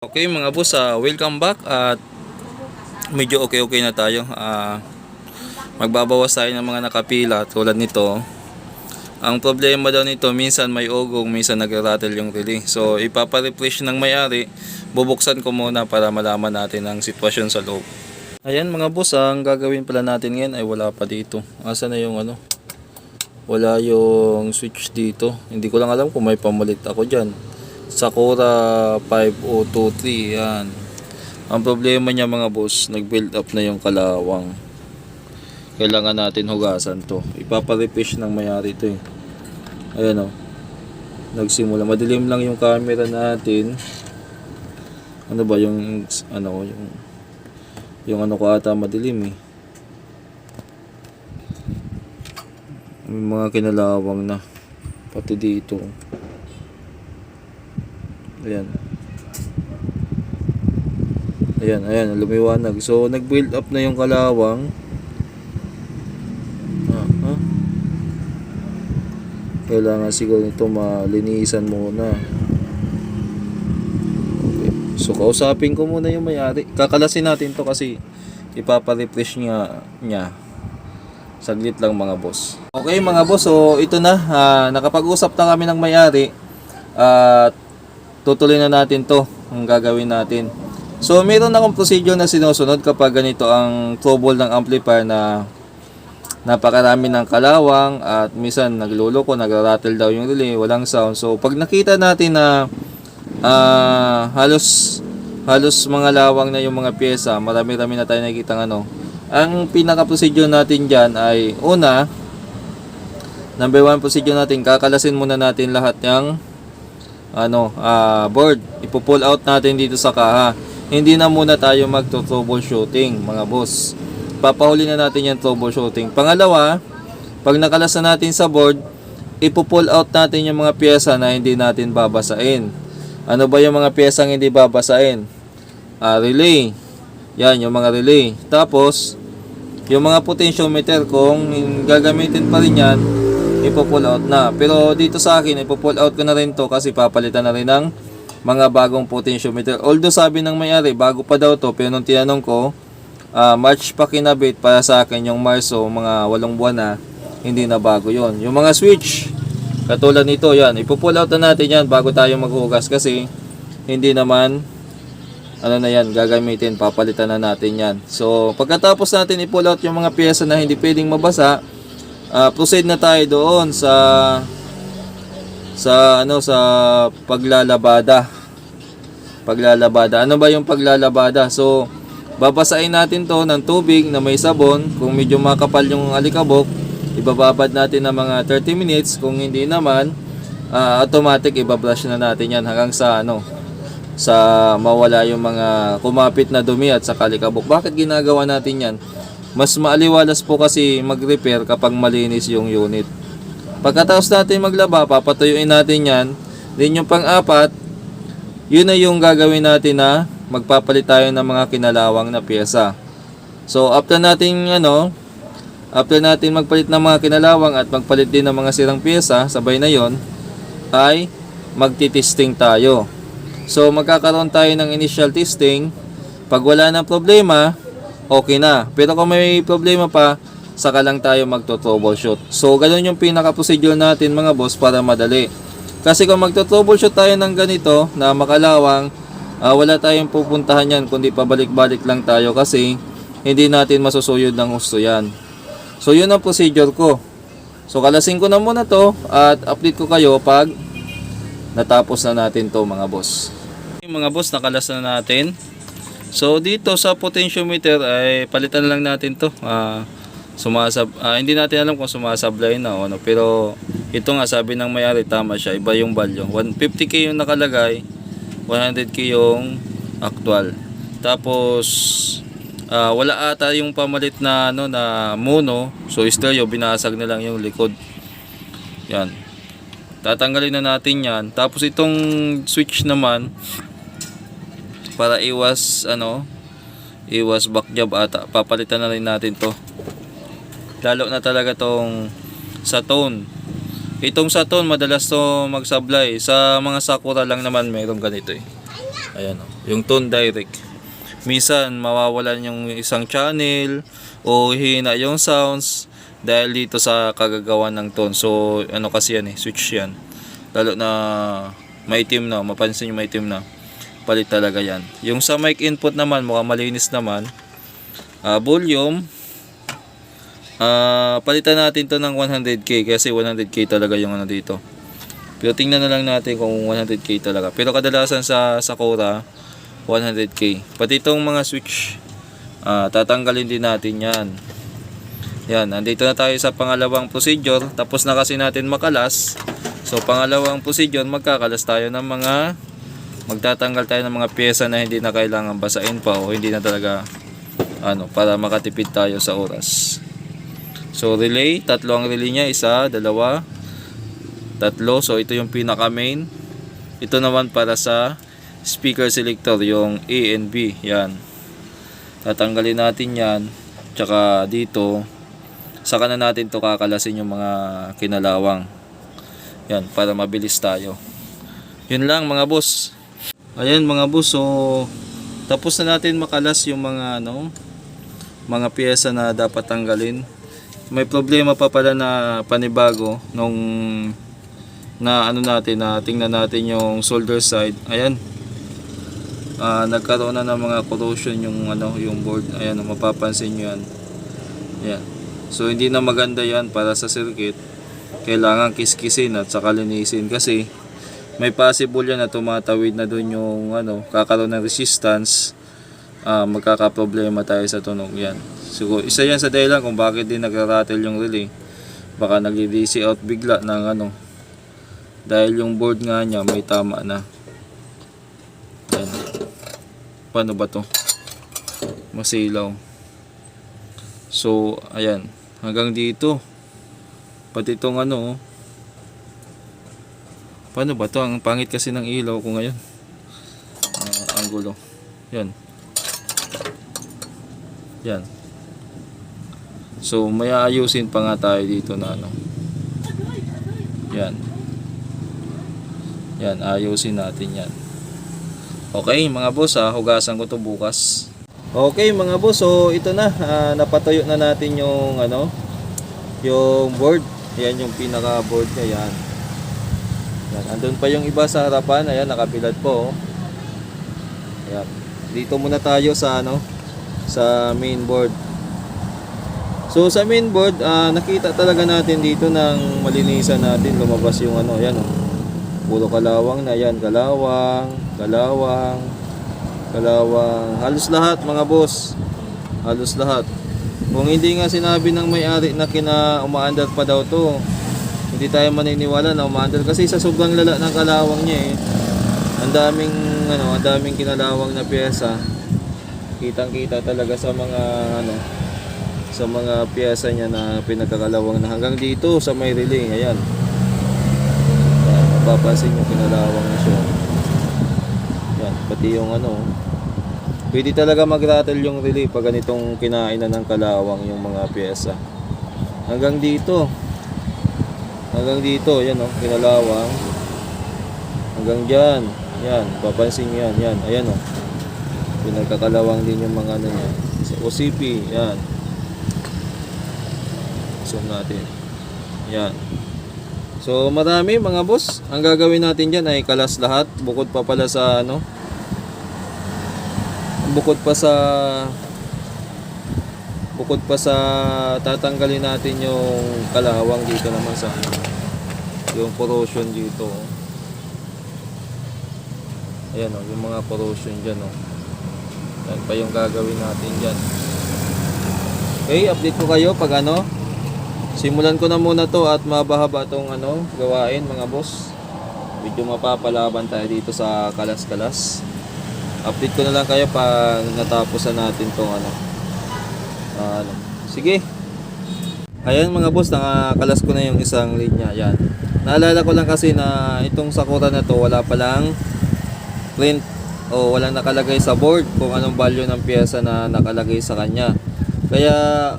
Okay mga boss, ah, welcome back at medyo okay-okay na tayo. Ah, magbabawas tayo ng mga nakapila tulad nito. Ang problema daw nito, minsan may ugong, minsan nag-rattle yung relay. So ipapa-refresh ng may-ari, bubuksan ko muna para malaman natin ang sitwasyon sa loob. Ayan mga boss, ang gagawin pala natin ngayon ay wala pa dito. Asa na yung ano? Wala yung switch dito. Hindi ko lang alam kung may pamalit ako dyan. Sakura 5023 yan. Ang problema niya mga boss, nag-build up na yung kalawang. Kailangan natin hugasan to. Ipapa-refresh ng mayari to eh. Ayan o. Nagsimula. Madilim lang yung camera natin. Ano ba yung ano yung yung ano ko ata madilim eh. May mga kinalawang na. Pati dito. Ayan. Ayan, ayan, lumiwanag. So, nag-build up na yung kalawang. Ah, ah. Kailangan siguro nito malinisan muna. Okay. So, kausapin ko muna yung may-ari. Kakalasin natin to kasi ipapa-refresh niya, niya. Saglit lang mga boss. Okay mga boss, so ito na. Ah, nakapag-usap na kami ng may-ari. At tutuloy na natin to ang gagawin natin. So, meron akong procedure na sinusunod kapag ganito ang trouble ng amplifier na napakarami ng kalawang at minsan nagluloko, nagra-rattle daw yung relay, walang sound. So, pag nakita natin na ah, halos halos mga lawang na yung mga pyesa, marami-rami na tayo nakikita ano. Ang pinaka-procedure natin dyan ay una, number one procedure natin, kakalasin muna natin lahat ng ano, ah board. Ipo-pull out natin dito sa kaha. Hindi na muna tayo magto-troubleshooting, mga boss. Papahuli na natin yung troubleshooting. Pangalawa, pag nakalas na natin sa board, ipo-pull out natin yung mga pyesa na hindi natin babasain. Ano ba yung mga pyesang hindi babasain? Ah, relay. Yan, yung mga relay. Tapos, yung mga potentiometer, kung gagamitin pa rin yan, ipo-pull out na. Pero dito sa akin, ipo-pull out ko na rin to kasi papalitan na rin ng mga bagong potentiometer. Although sabi ng may-ari, bago pa daw to, pero nung tinanong ko, ah, March pa kinabit para sa akin yung Marso, mga walong buwan na, hindi na bago yon Yung mga switch, katulad nito, yan, ipo-pull out na natin yan bago tayo maghugas kasi hindi naman ano na yan, gagamitin, papalitan na natin yan. So, pagkatapos natin i-pull out yung mga pyesa na hindi pwedeng mabasa, ah, proceed na tayo doon sa sa ano sa paglalabada. Paglalabada. Ano ba yung paglalabada? So, babasahin natin to ng tubig na may sabon. Kung medyo makapal yung alikabok, ibababad natin ng mga 30 minutes. Kung hindi naman, ah, automatic ibabrush na natin yan hanggang sa ano sa mawala yung mga kumapit na dumi at sa kalikabok. Bakit ginagawa natin yan? Mas maaliwalas po kasi mag-repair kapag malinis yung unit. Pagkatapos natin maglaba, papatuyuin natin yan. Then yung pang-apat, yun na yung gagawin natin na magpapalit tayo ng mga kinalawang na pyesa. So after natin ano, after natin magpalit ng mga kinalawang at magpalit din ng mga sirang pyesa, sabay na yon ay magti-testing tayo. So magkakaroon tayo ng initial testing. Pag wala ng problema, okay na. Pero kung may problema pa, saka lang tayo magto-troubleshoot. So ganun yung pinaka-procedure natin mga boss para madali. Kasi kung magto-troubleshoot tayo ng ganito na makalawang, ah, wala tayong pupuntahan yan kundi pabalik-balik lang tayo kasi hindi natin masusuyod ng husto yan. So yun ang procedure ko. So kalasin ko na muna to at update ko kayo pag natapos na natin to mga boss. Mga boss, nakalas na natin. So dito sa potentiometer ay palitan lang natin to. Ah, sumasab ah, hindi natin alam kung sumasablay na o ano, pero ito nga sabi ng may-ari tama siya, iba yung value. 150k yung nakalagay, 100k yung actual. Tapos ah, wala ata yung pamalit na ano na mono, so stereo binasag na lang yung likod. Yan. Tatanggalin na natin 'yan. Tapos itong switch naman para iwas ano iwas back job ata papalitan na rin natin to lalo na talaga tong sa tone itong sa tone madalas to magsablay sa mga sakura lang naman mayroong ganito eh ayan oh. yung tone direct. Minsan mawawalan yung isang channel o hina yung sounds dahil dito sa kagagawa ng tone. So ano kasi yan eh, switch yan. Lalo na maitim na, mapansin nyo maitim na. Palit talaga yan. Yung sa mic input naman, mukhang malinis naman. Ah, volume, Ah, palitan natin to ng 100k kasi 100k talaga yung ano dito. Pero tingnan na lang natin kung 100k talaga. Pero kadalasan sa Sakura 100k. Pati itong mga switch ah, tatanggalin din natin 'yan. Yan, nandito na tayo sa pangalawang procedure. Tapos na kasi natin makalas. So pangalawang procedure, magkakalas tayo ng mga magtatanggal tayo ng mga pyesa na hindi na kailangan basain pa o hindi na talaga ano para makatipid tayo sa oras. So relay, tatlo ang relay niya, isa, dalawa, tatlo. So ito yung pinaka main. Ito naman para sa speaker selector, yung A and B. Yan. Tatanggalin natin yan. Tsaka dito, saka na natin to kakalasin yung mga kinalawang. Yan, para mabilis tayo. Yun lang mga boss. Ayan mga boss, so tapos na natin makalas yung mga ano, mga piyesa na dapat tanggalin. May problema pa pala na panibago nung na ano natin na tingnan natin yung solder side. Ayan. Ah, nagkaroon na ng mga corrosion yung ano yung board. Ayan mapapansin nyo yan. Ayan. So hindi na maganda yan para sa circuit. Kailangan kiskisin at saka linisin kasi may possible yan na tumatawid na dun yung ano kakaroon ng resistance ah magkakaproblema tayo sa tunog yan. So, isa yan sa dahilan kung bakit din nagra-rattle yung relay. Baka nag-DC out bigla ng ano. Dahil yung board nga niya may tama na. Yan. Paano ba to? Masilaw. So, ayan. Hanggang dito. Pati itong ano. Paano ba to? Ang pangit kasi ng ilaw ko ngayon. Ah, anggulo. Yan. Yan. So, may aayusin pa nga tayo dito na ano. Yan. Yan, ayusin natin yan. Okay, mga boss, ah, hugasan ko to bukas. Okay, mga boss, so ito na. ah, napatuyo na natin yung ano, yung board. Yan yung pinaka board niya, yan. Yan, andun pa yung iba sa harapan. Ayan, nakabilad po. oh. Ayan. Dito muna tayo sa ano, sa main board. So sa main board, ah, nakita talaga natin dito ng malinisan natin lumabas yung ano, yan oh. Puro kalawang na yan, kalawang, kalawang, kalawang. Halos lahat mga boss. Halos lahat. Kung hindi nga sinabi ng may-ari na kina umaandar pa daw to, hindi tayo maniniwala na umaandar kasi sa sobrang lala ng kalawang niya eh. Ang daming ano, ang daming kinalawang na pyesa. Kitang-kita talaga sa mga ano sa mga piyesa niya na pinagkakalawang na hanggang dito sa may relay ayan. Ayan, mapapansin yung kinalawang na siya. Yan pati yung ano pwede talaga mag-rattle yung relay pag ganitong kinainan ng kalawang yung mga piyesa hanggang dito hanggang dito yan oh kinalawang. Hanggang dyan yan papansin nyo yan yan ayan oh. Pinagkakalawang din yung mga ano niya. OCP yan. Zoom natin. Yan. So marami mga boss. Ang gagawin natin dyan ay kalas lahat. Bukod pa pala sa ano bukod pa sa bukod pa sa tatanggalin natin yung kalawang dito naman sa ano, yung corrosion dito ayan oh, yung mga corrosion dyan oh. Yan pa yung gagawin natin dyan. Okay, update ko kayo pag ano. Simulan ko na muna to at mabahaba tong ano, gawain mga boss. Medyo mapapalaban tayo dito sa kalas-kalas. Update ko na lang kayo pag natapos na natin tong ano. Ah, ano. Sige. Ayan mga boss, nakakalas ko na yung isang linya. Yan. Naalala ko lang kasi na itong Sakura na to wala palang print o walang nakalagay sa board kung anong value ng pyesa na nakalagay sa kanya. Kaya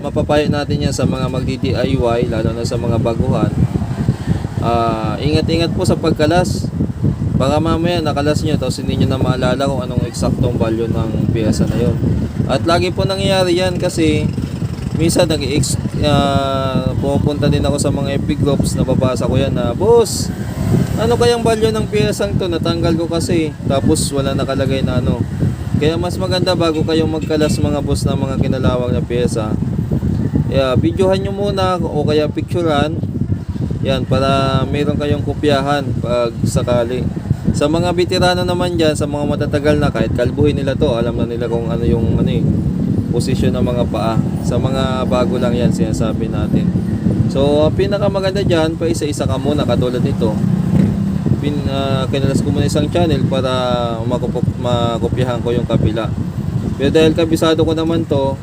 mapapayo natin yan sa mga magdi-DIY lalo na sa mga baguhan. Ah, ingat-ingat po sa pagkalas. Baka mamaya nakalas nyo tapos hindi nyo na maalala kung anong eksaktong value ng pyesa na yon. At lagi po nangyayari yan kasi minsan nag uh, pumupunta din ako sa mga FB groups. Nababasa ko yan na boss ano kayang value ng piyesang to? Natanggal ko kasi tapos wala nakalagay na ano. Kaya mas maganda bago kayong magkalas mga boss ng mga kinalawang na piyesa. Yeah, videohan nyo muna o kaya picturean yan para meron kayong kopyahan pag sakali sa mga veterano naman dyan sa mga matatagal na kahit kalbuhin nila to alam na nila kung ano yung ano eh, posisyon ng mga paa. Sa mga bago lang yan sinasabi natin. So pinakamaganda dyan pa isa-isa ka muna katulad nito. Pin, uh, kinalas ko muna isang channel para makup- makopyahan ko yung kabila. Pero dahil kabisado ko naman to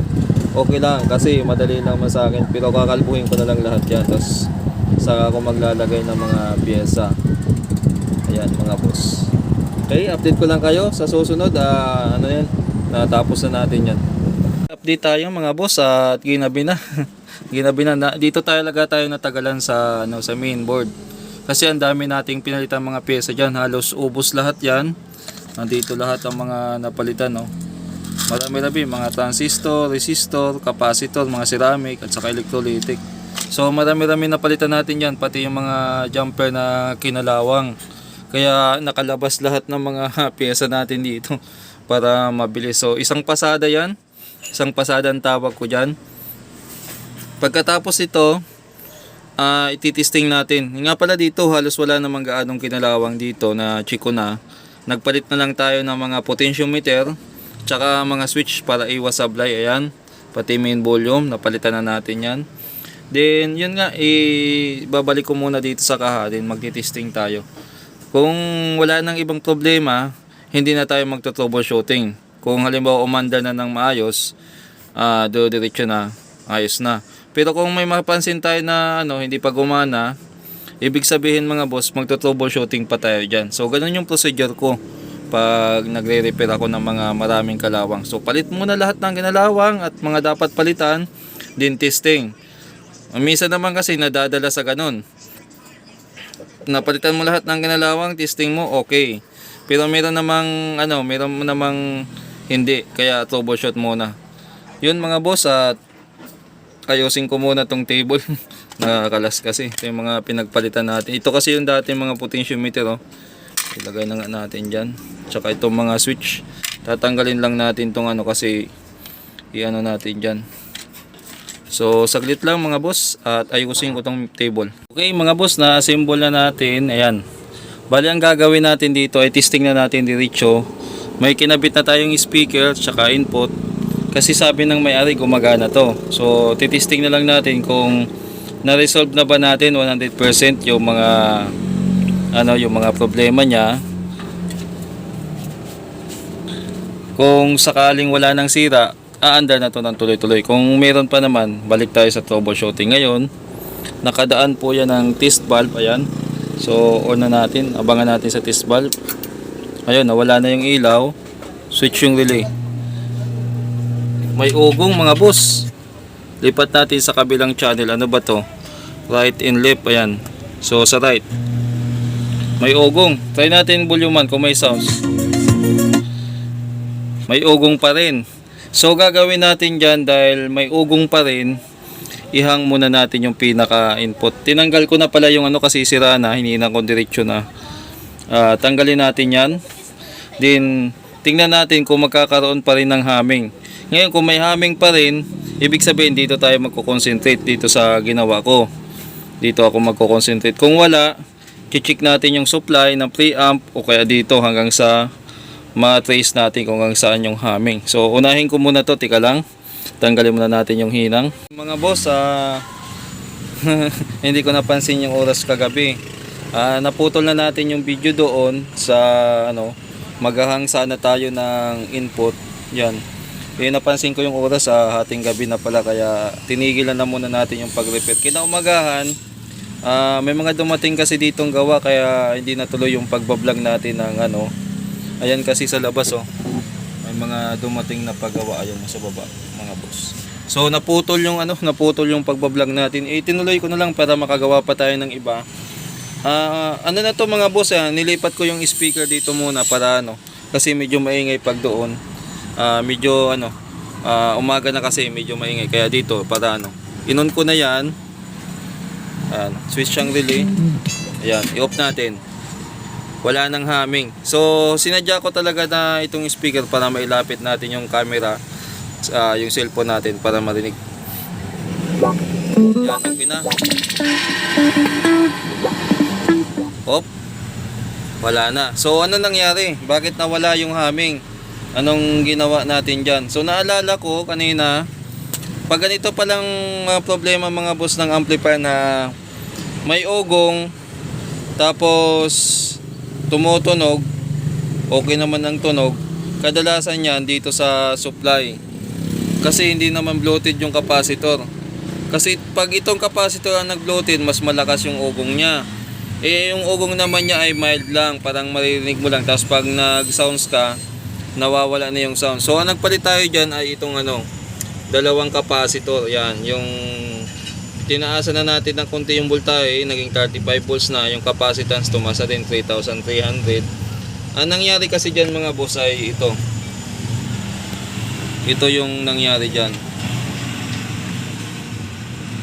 okay lang kasi madali lang man sa akin. Pero kakalbuhin ko na lang lahat yan tapos saka ako maglalagay ng mga pyesa ayan mga boss. Okay update ko lang kayo sa susunod. Ah, ano yan? Natapos na natin yan. Update tayo mga boss at ginabi na. Ginabi na, na dito talaga tayo natagalan sa ano sa main board. Kasi ang dami nating pinalitan mga pyesa diyan halos ubos lahat yan. Nandito lahat ang mga napalitan no? Marami-rami mga transistor, resistor, capacitor, mga ceramic at saka electrolytic. So marami-rami napalitan natin yan pati yung mga jumper na kinalawang kaya nakalabas lahat ng mga pyesa natin dito para mabilis so isang pasada yan isang pasada ang tawag ko dyan pagkatapos ito ah ititesting natin. Nga pala dito, halos wala namang gaanong kinalawang dito na chiko na. Nagpalit na lang tayo ng mga potentiometer, tsaka mga switch para iwas sablay. Ayan, pati main volume, napalitan na natin yan. Then, yun nga, ibabalik ko muna dito sa kaha, then magtitesting tayo. Kung wala nang ibang problema, hindi na tayo magto-troubleshooting. Kung halimbawa umandar na ng maayos, ah do diretso na, ayos na. Pero kung may mapansin tayo na ano, hindi pa gumana, ibig sabihin mga boss, magto-troubleshooting pa tayo dyan. So, ganun yung procedure ko pag nagre-repair ako ng mga maraming kalawang. So, palit muna lahat ng kinalawang at mga dapat palitan, din testing. Minsan naman kasi nadadala sa ganun. Napalitan mo lahat ng kinalawang, testing mo, okay. Pero meron namang, ano, meron namang hindi, kaya troubleshoot muna. Yun mga boss, at ayusin ko muna tong table. Nakakalas kasi. Ito yung mga pinagpalitan natin. Ito kasi yung dati mga potentiometer. Oh. Ilagay na nga natin dyan. Tsaka itong mga switch. Tatanggalin lang natin tong ano kasi i-ano natin dyan. So, saglit lang mga boss at ayusin ko tong table. Okay mga boss, na-assemble na natin. Ayan. Bali ang gagawin natin dito ay testing na natin diretso. May kinabit na tayong speaker tsaka input kasi sabi ng may-ari gumagana to. So, titesting na lang natin kung na-resolve na ba natin 100% yung mga ano, yung mga problema niya. Kung sakaling wala nang sira, aandar na to ng tuloy-tuloy. Kung meron pa naman, balik tayo sa troubleshooting ngayon. Nakadaan po yan ng test valve, ayan. So, on na natin, abangan natin sa test valve. Ayun, nawala na yung ilaw. Switch yung relay may ugong mga boss lipat natin sa kabilang channel ano ba to right and left ayan so sa right may ugong try natin volume kung may sounds may ugong pa rin so gagawin natin dyan dahil may ugong pa rin. Ihang muna natin yung pinaka input tinanggal ko na pala yung ano kasi sira na hinihinang ko diretsyo na. Ah, tanggalin natin yan. Then tingnan natin kung magkakaroon pa rin ng humming. Ngayon kung may humming pa rin, ibig sabihin dito tayo magko-concentrate dito sa ginawa ko. Dito ako magko-concentrate. Kung wala, check natin yung supply ng preamp o kaya dito hanggang sa ma-trace natin kung hanggang saan yung humming. So unahin ko muna to, tika lang. Tanggalin muna natin yung hinang. Mga boss, ah, hindi ko napansin yung oras kagabi. Ah, naputol na natin yung video doon sa ano, maghahang sana tayo ng input. Yan. Eh, napansin ko yung oras sa hating gabi na pala kaya tinigilan na muna natin yung pag-repair. Kinaumagahan, ah, may mga dumating kasi ditong gawa kaya hindi natuloy yung pagbablog natin ng ano. Ayan kasi sa labas oh. May mga dumating na paggawa ayan sa baba mga boss. So naputol yung ano, naputol yung pagbablog natin. Eh tinuloy ko na lang para makagawa pa tayo ng iba. Ah, ano na to mga boss, ah, nilipat ko yung speaker dito muna para ano, kasi medyo maingay pag doon. Ah, medyo ano, ah, umaga na kasi medyo maingay kaya dito para ano. Inon ko na 'yan. Ayan, switch ang relay. Ayan, i-off natin. Wala nang humming. So, sinadya ko talaga na itong speaker para mailapit natin yung camera sa yung cellphone natin para marinig. Yan, okay na. Op. Wala na. So ano nangyari? Bakit nawala yung humming? Anong ginawa natin dyan? So naalala ko kanina, pag ganito palang mga problema mga boss ng amplifier na may ogong, tapos tumutunog, okay naman ang tunog, kadalasan yan dito sa supply. Kasi hindi naman bloated yung capacitor. Kasi pag itong capacitor ang nag-bloated, mas malakas yung ugong niya. Eh, yung ugong naman niya ay mild lang, parang maririnig mo lang. Tapos pag nag-sounds ka, nawawala na yung sound. So, ang nagpalit tayo dyan ay itong ano, dalawang capacitor. Yan, yung tinaasan na natin ng konti yung voltahe, naging 35 volts na. Yung capacitance tumasa din 3,300. Ang nangyari kasi dyan mga boss ay ito. Ito yung nangyari dyan.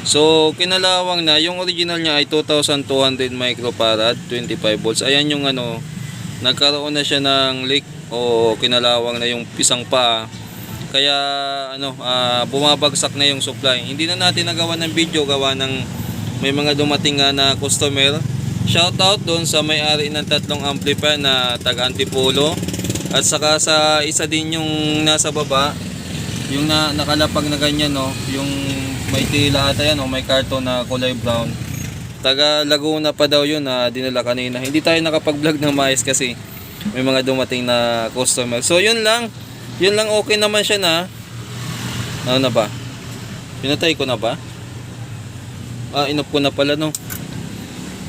So, kinalawang na, yung original niya ay 2,200 microfarad, 25 volts. Ayan yung ano, nagkaroon na siya ng leak o kinalawang na yung pisang pa. Kaya ano, ah, bumabagsak na yung supply. Hindi na natin nagawa ng video, gawa ng may mga dumating nga na customer. Shout out doon sa may-ari ng tatlong amplifier na taga Antipolo. At saka sa isa din yung nasa baba, yung na, nakalapag na ganyan no, yung may tila ata yan o may karton na kulay brown. Taga Laguna pa daw yun na dinala kanina. Hindi tayo nakapag-vlog ng maayos kasi may mga dumating na customer. So yun lang. Yun lang okay naman siya na. Ano na ba? Pinatay ko na ba? Ah, inop ko na pala no.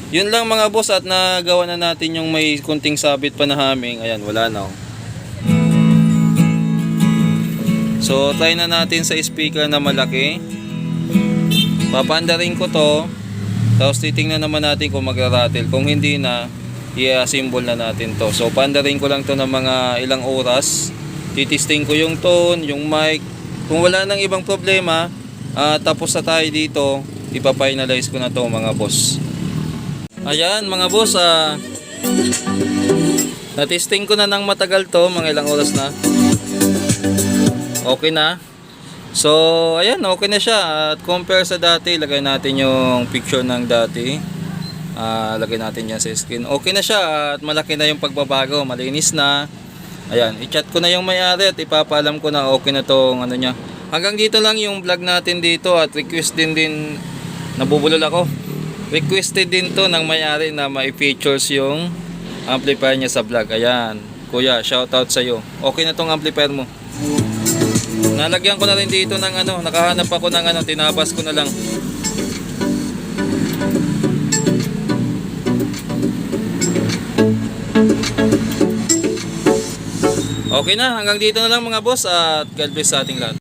Yun lang mga boss at nagawa na natin yung may kunting sabit pa na haming. Ayan, wala na oh. So, try na natin sa speaker na malaki. Papandarin ko to. Tapos titingnan naman natin kung magra-rattle. Kung hindi na, i-assemble na natin to. So, pandarin ko lang to ng mga ilang oras. Titisting ko yung tone, yung mic. Kung wala nang ibang problema, ah, tapos na tayo dito, ipafinalize ko na to mga boss. Ayan mga boss, ah, natesting ko na ng matagal to, mga ilang oras na. Okay na. So, ayan, okay na siya. At compare sa dati, lagay natin yung picture ng dati. Ah, lagay natin yan sa screen. Okay na siya at malaki na yung pagbabago, malinis na. Ayan, i-chat ko na yung may-ari at ipapaalam ko na okay na tong ano niya. Hanggang dito lang yung vlog natin dito at request din din nabubulol ako. Requested din to ng may-ari na mai-features yung amplifier niya sa vlog. Ayan, kuya, shoutout sa iyo. Okay na tong amplifier mo. Nalagyan ko na rin dito ng ano, nakahanap ako ng ano, tinabas ko na lang. Okay na, hanggang dito na lang mga boss at God bless sa ating lahat.